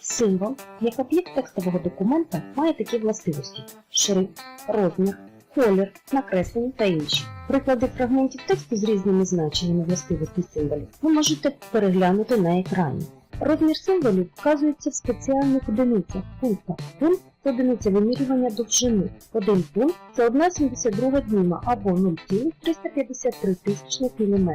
Символ, як об'єкт текстового документа, має такі властивості: шрифт, розмір, колір, накреслення та інші. Приклади фрагментів тексту з різними значеннями властивостей символів ви можете переглянути на екрані. Розмір символів вказується в спеціальних одиницях пунктах. Пункт це одиниця вимірювання довжини. Один пункт це 1,72 дюйма або 0,353 тисячних мм.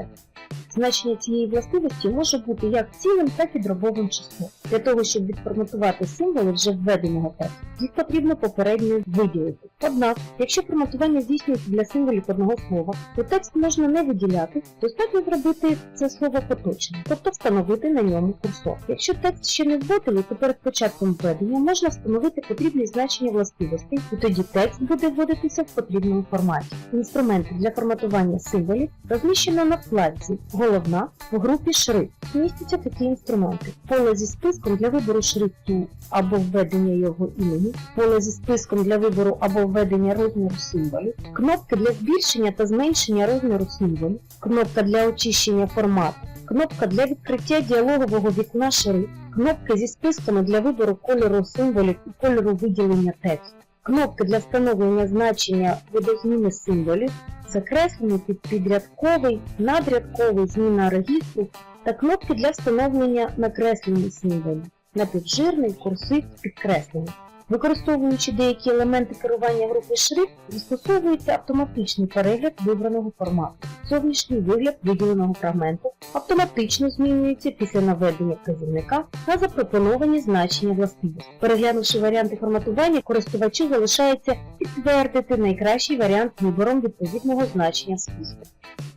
Значення цієї властивості може бути як цілим, так і дробовим числом. Для того, щоб відформатувати символи вже введеного тексту, їх потрібно попередньо виділити. Однак, якщо форматування здійснюється для символів одного слова, то текст можна не виділяти, достатньо зробити це слово поточним, тобто встановити на ньому курсор. Якщо текст ще не вводили, то перед початком введення можна встановити потрібні значення властивостей, і тоді текст буде вводитися в потрібному форматі. Інструменти для форматування символів розміщено на вкладці Головна в групі шрифт. Містяться такі інструменти: поле зі списком для вибору шрифту або введення його імені, поле зі списком для вибору або введення розміру символів, кнопки для збільшення та зменшення розміру символів, кнопка для очищення формату, кнопка для відкриття діалогового вікна шрифт, кнопки зі списками для вибору кольору символів і кольору виділення тексту, кнопки для встановлення значення видозміни символів, закреслений під підрядковий, надрядковий зміна регістру та кнопки для встановлення накреслення символів, напівжирний, курсив, підкреслення. Використовуючи деякі елементи керування групи шрифт, застосовується автоматичний перегляд вибраного формату. Зовнішній вигляд виділеного фрагменту автоматично змінюється після наведення вказівника на запропоновані значення властивості. Переглянувши варіанти форматування, користувачу залишається підтвердити найкращий варіант вибором відповідного значення списку.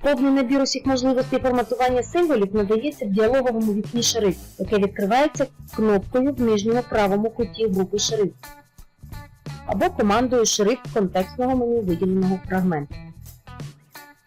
Повний набір усіх можливостей форматування символів надається в діалоговому вікні шрифт, яке відкривається кнопкою в нижньому правому куті групи шрифт або командою шрифт контекстного меню виділеного фрагменту.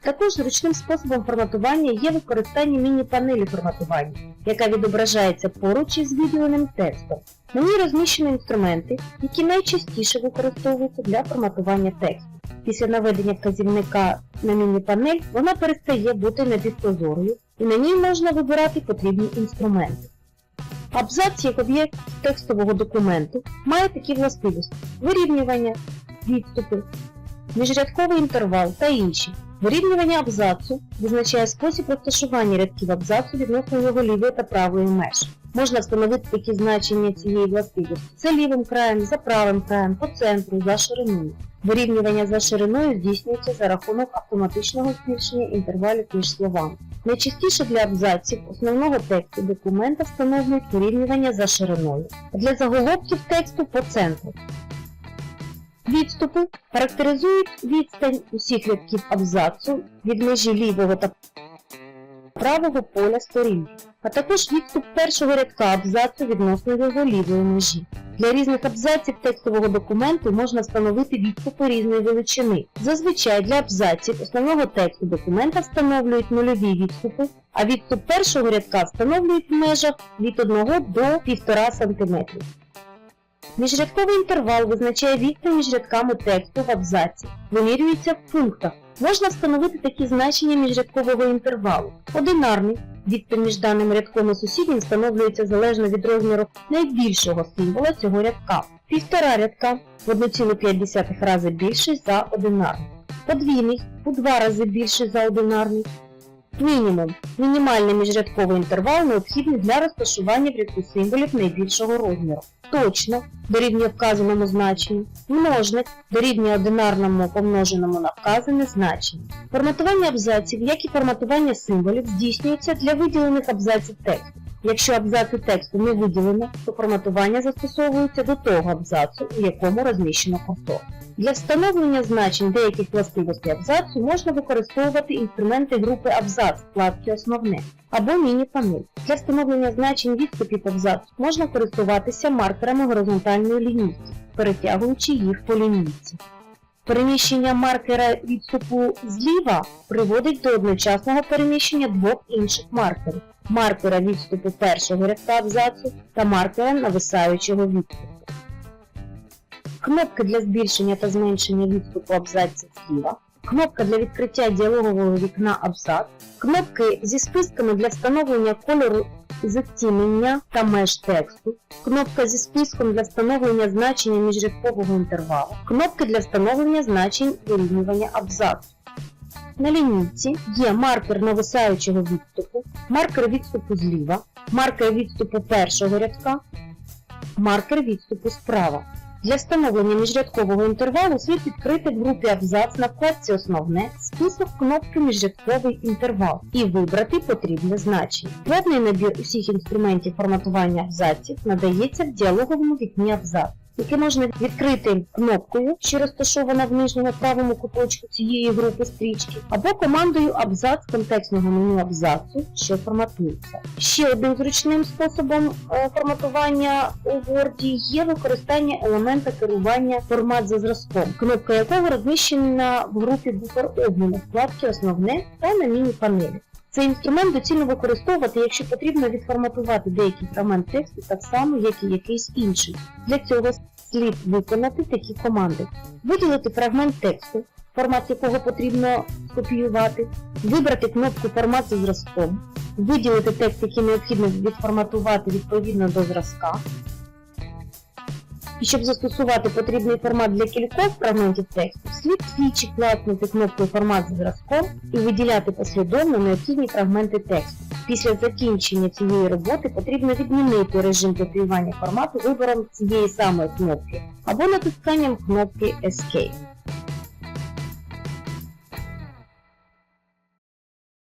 Також зручним способом форматування є використання міні-панелі форматування, яка відображається поруч із виділеним текстом. На ній розміщені інструменти, які найчастіше використовуються для форматування тексту. Після наведення вказівника на міні-панель вона перестає бути напівпрозорою і на ній можна вибирати потрібні інструменти. Абзац як об'єкт текстового документу має такі властивості: вирівнювання, відступи, міжрядковий інтервал та інші. Вирівнювання абзацу визначає спосіб розташування рядків абзацу відносно його лівої та правої меж. Можна встановити такі значення цієї властивості за лівим краєм, за правим краєм, по центру, за шириною. Вирівнювання за шириною здійснюється за рахунок автоматичного збільшення інтервалів між словами. Найчастіше для абзаців основного тексту документа встановлюють вирівнювання за шириною, а для заголовків тексту по центру. Відступи характеризують відстань усіх рядків абзацу від межі лівого та правого поля сторін, а також відступ першого рядка абзацу відносно його лівої межі. Для різних абзаців текстового документу можна встановити відступи різної величини. Зазвичай для абзаців основного тексту документа встановлюють нульові відступи, а відступ першого рядка встановлюють в межах від 1 до 1,5 см. Міжрядковий інтервал визначає відстань між рядками тексту в абзаці, вимірюється в пунктах. Можна встановити такі значення міжрядкового інтервалу. Одинарний відстань між даним рядком і сусіднім встановлюється залежно від розміру найбільшого символа цього рядка. Півтора рядка в 1,5 рази більший за одинарний. Подвійний у 2 рази більший за одинарний. Мінімум. Мінімальний міжрядковий інтервал необхідний для розташування в рядку символів найбільшого розміру. Точно дорівнює вказаному значенню. Множник дорівнює одинарному помноженому на вказане значення. Форматування абзаців, як і форматування символів, здійснюється для виділених абзаців тексту. Якщо абзаци тексту не виділено, то форматування застосовується до того абзацу, у якому розміщено курсор. Для встановлення значень деяких властивостей абзацу можна використовувати інструменти групи абзац вкладки Основне або міні-панель. Для встановлення значень відступів абзацу можна користуватися маркерами горизонтальної лінійки, перетягуючи їх по лінійці. Переміщення маркера відступу зліва приводить до одночасного переміщення двох інших маркерів маркера відступу першого рядка абзацу та маркера нависаючого відступу. Кнопки для збільшення та зменшення відступу абзаців зліва, кнопка для відкриття діалогового вікна абзац, кнопки зі списками для встановлення кольору затінення та меж тексту, кнопка зі списком для встановлення значення міжрядкового інтервалу, кнопки для встановлення значень вирівнювання абзацу. На лінійці є маркер нависаючого відступу, маркер відступу зліва, маркер відступу першого рядка, маркер відступу справа. Для встановлення міжрядкового інтервалу слід відкрити в групі абзац на вкладці Основне список кнопки Міжрядковий інтервал і вибрати потрібне значення. Повний набір усіх інструментів форматування абзаців надається в діалоговому вікні абзац, яке можна відкрити кнопкою, що розташована в нижньому правому куточку цієї групи стрічки, або командою абзац контекстного меню абзацу, що форматується. Ще одним зручним способом е, форматування у Word є використання елемента керування формат за зразком, кнопка якого розміщена в групі буфер обміну вкладки Основне та на міні-панелі. Цей інструмент доцільно використовувати, якщо потрібно відформатувати деякий фрагмент тексту так само, як і якийсь інший. Для цього слід виконати такі команди: виділити фрагмент тексту, формат якого потрібно скопіювати, вибрати кнопку формат за зразком, виділити текст, який необхідно відформатувати відповідно до зразка. І щоб застосувати потрібний формат для кількох фрагментів тексту, слід двічі клацнути кнопкою формат зразком і виділяти послідовно необхідні фрагменти тексту. Після закінчення цієї роботи потрібно відмінити режим копіювання формату вибором цієї самої кнопки або натисканням кнопки Escape.